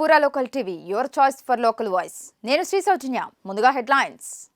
Pura local TV your choice for local voice. నేను శ్రీ సౌజన్య. ముందుగా headlines.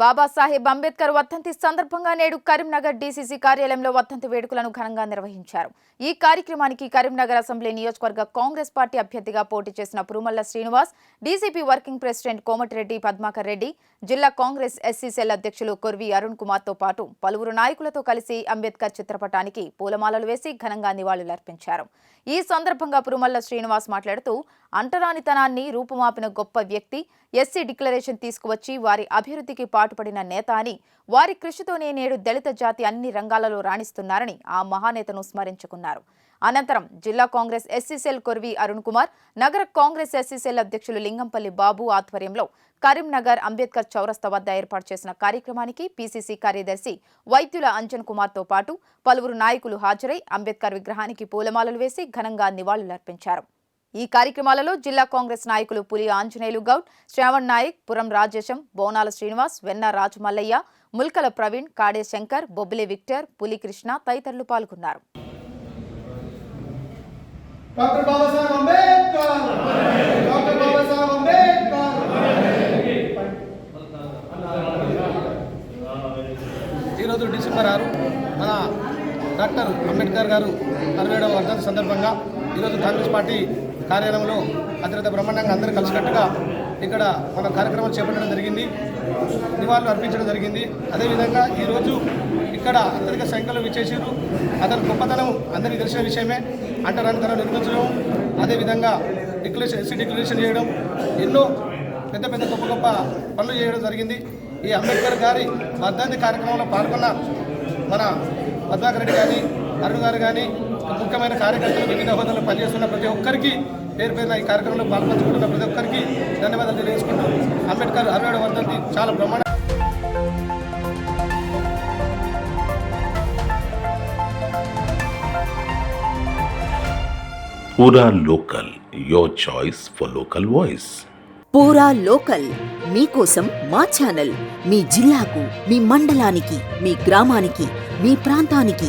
Babasaheb Ambedkar వర్ధంతి సందర్భంగా నేడు కరీంనగర్ డీసీసీ కార్యాలయంలో వర్ధంతి వేడుకలను ఘనంగా నిర్వహించారు. ఈ కార్యక్రమానికి కరీంనగర్ అసెంబ్లీ నియోజకవర్గ కాంగ్రెస్ పార్టీ అభ్యర్థిగా పోటీ చేసిన Purumalla Srinivas DCP working president Komatireddy Padmakar Reddy జిల్లా కాంగ్రెస్ ఎస్సీ సెల్ అధ్యక్షులు కొర్వి అరుణ్ కుమార్తో పాటు పలువురు నాయకులతో కలిసి అంబేద్కర్ చిత్రపటానికి పూలమాలలు వేసి ఘనంగా నివాళులర్పించారు. ఈ సందర్భంగా పురుమల్ల శ్రీనివాస్ మాట్లాడుతూ అంటరానితనాన్ని రూపుమాపిన గొప్ప వ్యక్తి ఎస్సీ డిక్లరేషన్ తీసుకువచ్చి వారి అభివృద్ధికి పాటుపడిన నేత అని వారి కృషితోనే నేడు దళిత జాతి అన్ని రంగాలలో రాణిస్తున్నారని ఆ మహానేతను స్మరించుకున్నారు. అనంతరం జిల్లా కాంగ్రెస్ ఎస్సీసీఎల్ కొర్వి అరుణ్ కుమార్ నగర కాంగ్రెస్ ఎస్సీసీఎల్ అధ్యక్షులు లింగంపల్లి బాబు ఆధ్వర్యంలో కరీంనగర్ అంబేద్కర్ చౌరస్తా వద్ద ఏర్పాటు చేసిన కార్యక్రమానికి పీసీసీ కార్యదర్శి వైద్యుల అంజన్ కుమార్తో పాటు పలువురు నాయకులు హాజరై అంబేద్కర్ విగ్రహానికి పూలమాలలు వేసి ఘనంగా నివాళులర్పించారు. ఈ కార్యక్రమాలలో జిల్లా కాంగ్రెస్ నాయకులు పులి ఆంజనేయులు గౌడ్ శ్రావణ్ నాయక్ పురం రాజేశం బోనాల శ్రీనివాస్ వెన్న రాజమల్లయ్య ముల్కల ప్రవీణ్ కాడే శంకర్ బొబ్బిలి విక్టర్ పులి కృష్ణ తదితరులు పాల్గొన్నారు. డాక్టర్ బాబాసాహెబ్ అంబేద్కర్! డాక్టర్ బాబాసాహెబ్ అంబేద్కర్! ఈరోజు డిసెంబర్ ఆరు మన డాక్టర్ అంబేద్కర్ గారు అరవైడవ వర్ధంతి సందర్భంగా ఈరోజు కాంగ్రెస్ పార్టీ కార్యాలయంలో అత్యంత బ్రహ్మాండంగా అందరూ కలిసికట్టుగా ఇక్కడ మన కార్యక్రమాలు చేపట్టడం జరిగింది. నివాళులు అర్పించడం జరిగింది. అదేవిధంగా ఈరోజు ఇక్కడ అత్యధిక సంఖ్యలో విచ్చేసారు అతని గొప్పతనం అందరికీ తెలిసిన విషయమే. అంటరాని తనం నిర్మించడం అదేవిధంగా డిక్లరేషన్ ఎస్సీ డిక్లరేషన్ చేయడం ఎన్నో పెద్ద పెద్ద గొప్ప గొప్ప పనులు చేయడం జరిగింది. ఈ అంబేద్కర్ గారి వర్ధంతి కార్యక్రమంలో పాల్గొన్న మన పద్మాకర్ రెడ్డి గారి అరుణ్ గారు కానీ ముఖ్యమైన కార్యకర్తలు వివిధ హోదాలో పనిచేస్తున్న ప్రతి ఒక్కరికి పేరు పేరున ఈ కార్యక్రమంలో పాల్పంచుకుంటున్న ప్రతి ఒక్కరికి ధన్యవాదాలు తెలియజేసుకుంటూ అంబేద్కర్ అరవై వర్ధంతి చాలా బ్రహ్మాండ Pura Local, your choice for local voice. Pura local మీకోసం మా ఛానల్ మీ జిల్లాకు మీ మండలానికి మీ గ్రామానికి మీ ప్రాంతానికి